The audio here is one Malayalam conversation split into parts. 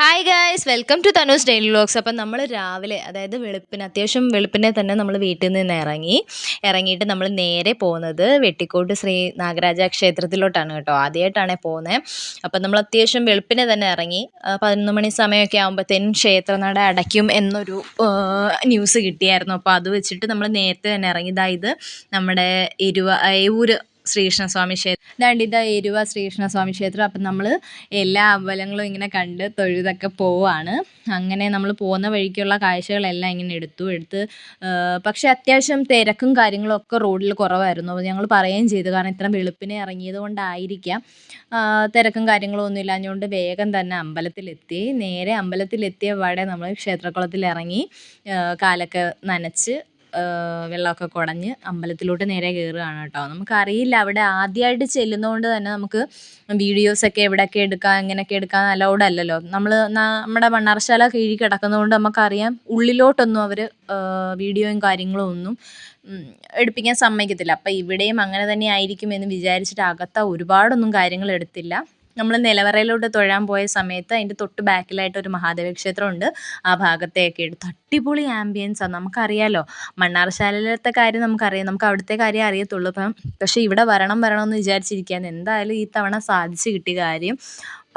Hi guys welcome to Tanu's daily vlogs അപ്പം നമ്മൾ രാവിലെ അതായത് വെളുപ്പിന് അത്യാവശ്യം വെളുപ്പിനെ തന്നെ നമ്മൾ വീട്ടിൽ നിന്ന് ഇറങ്ങി ഇറങ്ങിയിട്ട് നമ്മൾ നേരെ പോകുന്നത് വെട്ടിക്കോട്ട് ശ്രീ നാഗരാജ ക്ഷേത്രത്തിലോട്ടാണ് കേട്ടോ. ആദ്യമായിട്ടാണ് പോകുന്നത് അപ്പം നമ്മൾ അത്യാവശ്യം വെളുപ്പിനെ തന്നെ ഇറങ്ങി പതിനൊന്ന് മണി സമയമൊക്കെ ആകുമ്പോഴത്തേനും ക്ഷേത്രനട അടയ്ക്കും എന്നൊരു ന്യൂസ് കിട്ടിയായിരുന്നു. അപ്പോൾ അത് വെച്ചിട്ട് നമ്മൾ നേരത്തെ തന്നെ ഇറങ്ങി. ഇതായത് നമ്മുടെ ഇരുവ ഏവൂര് ശ്രീകൃഷ്ണസ്വാമി ക്ഷേത്രം രണ്ടിന്റെ ഇതാ എരുവ ശ്രീകൃഷ്ണസ്വാമി ക്ഷേത്രം. അപ്പം നമ്മൾ എല്ലാ അമ്പലങ്ങളും ഇങ്ങനെ കണ്ട് തൊഴുതൊക്കെ പോവാണ്. അങ്ങനെ നമ്മൾ പോകുന്ന വഴിക്കുള്ള കാഴ്ചകളെല്ലാം ഇങ്ങനെ എടുത്തു എടുത്ത് പക്ഷെ അത്യാവശ്യം തിരക്കും കാര്യങ്ങളൊക്കെ റോഡിൽ കുറവായിരുന്നു. അപ്പോൾ ഞങ്ങൾ പറയുകയും ചെയ്തു. കാരണം ഇത്ര വെളുപ്പിനെ ഇറങ്ങിയത് കൊണ്ടായിരിക്കാം. തിരക്കും കാര്യങ്ങളും ഒന്നും വേഗം തന്നെ അമ്പലത്തിലെത്തി. നേരെ അമ്പലത്തിലെത്തിയ പാടെ നമ്മൾ ക്ഷേത്രക്കുളത്തിൽ ഇറങ്ങി കാലൊക്കെ നനച്ച് വെള്ളമൊക്കെ കുടഞ്ഞ് അമ്പലത്തിലോട്ട് നേരെ കയറുകയാണ് കേട്ടോ. നമുക്കറിയില്ല അവിടെ ആദ്യമായിട്ട് ചെല്ലുന്നതുകൊണ്ട് തന്നെ നമുക്ക് വീഡിയോസൊക്കെ എവിടെയൊക്കെ എടുക്കാം എങ്ങനെയൊക്കെ എടുക്കാം അലൗഡ് അല്ലല്ലോ. നമ്മൾ നമ്മുടെ മണ്ണാർശാല കീഴിൽ കിടക്കുന്നതുകൊണ്ട് നമുക്കറിയാം ഉള്ളിലോട്ടൊന്നും അവർ വീഡിയോയും കാര്യങ്ങളും ഒന്നും എടുപ്പിക്കാൻ സമ്മതിക്കത്തില്ല. അപ്പം ഇവിടെയും അങ്ങനെ തന്നെ ആയിരിക്കും എന്ന് വിചാരിച്ചിട്ട് അകത്ത ഒരുപാടൊന്നും കാര്യങ്ങൾ എടുത്തില്ല. നമ്മൾ നിലവറയിലോട്ട് തൊഴാൻ പോയ സമയത്ത് അതിന്റെ തൊട്ട് ബാക്കിലായിട്ട് ഒരു മഹാദേവ ക്ഷേത്രമുണ്ട് ആ ഭാഗത്തെയൊക്കെ എടുത്ത് അടിപൊളി ആംബിയൻസാണ് നമുക്കറിയാലോ മണ്ണാർശാലയിലത്തെ കാര്യം നമുക്കറിയാം. നമുക്ക് അവിടുത്തെ കാര്യം അറിയത്തുള്ളൂ. അപ്പം പക്ഷേ ഇവിടെ വരണം വരണം എന്ന് വിചാരിച്ചിരിക്കാൻ എന്തായാലും ഈ തവണ സാധിച്ചു കിട്ടിയ കാര്യം.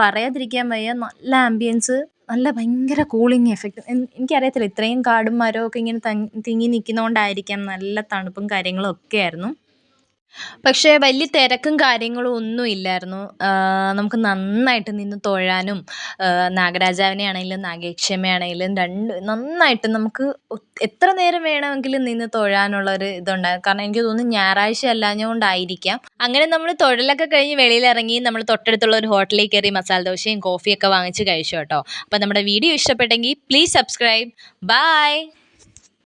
പറയാതിരിക്കാൻ വയ്യ നല്ല ആംബിയൻസ് നല്ല ഭയങ്കര കൂളിങ് എഫക്റ്റ് എനിക്കറിയത്തില്ല ഇത്രയും കാടും മരവും ഒക്കെ ഇങ്ങനെ തിങ്ങി നിൽക്കുന്നതുകൊണ്ടായിരിക്കാം നല്ല തണുപ്പും കാര്യങ്ങളും ഒക്കെ ആയിരുന്നു. പക്ഷേ വലിയ തിരക്കും കാര്യങ്ങളും ഒന്നും ഇല്ലായിരുന്നു. നമുക്ക് നന്നായിട്ട് നിന്ന് തൊഴാനും നാഗരാജാവിനെ ആണെങ്കിലും നാഗേക്ഷമയാണെങ്കിലും രണ്ട് നന്നായിട്ട് നമുക്ക് എത്ര നേരം വേണമെങ്കിലും നിന്ന് തൊഴാനുള്ള ഒരു ഇതുണ്ടായിരുന്നു കാരണം എനിക്ക് തോന്നുന്നു ഞായറാഴ്ച അല്ലാഞ്ഞുകൊണ്ടായിരിക്കാം. അങ്ങനെ നമ്മൾ തൊഴിലൊക്കെ കഴിഞ്ഞ് വെളിയിലിറങ്ങി നമ്മൾ തൊട്ടടുത്തുള്ള ഒരു ഹോട്ടലിൽ കയറി മസാല ദോശയും കോഫിയൊക്കെ വാങ്ങിച്ച് കഴിച്ചു കേട്ടോ അപ്പം നമ്മുടെ വീഡിയോ ഇഷ്ടപ്പെട്ടെങ്കിൽ പ്ലീസ് സബ്സ്ക്രൈബ്. ബൈ.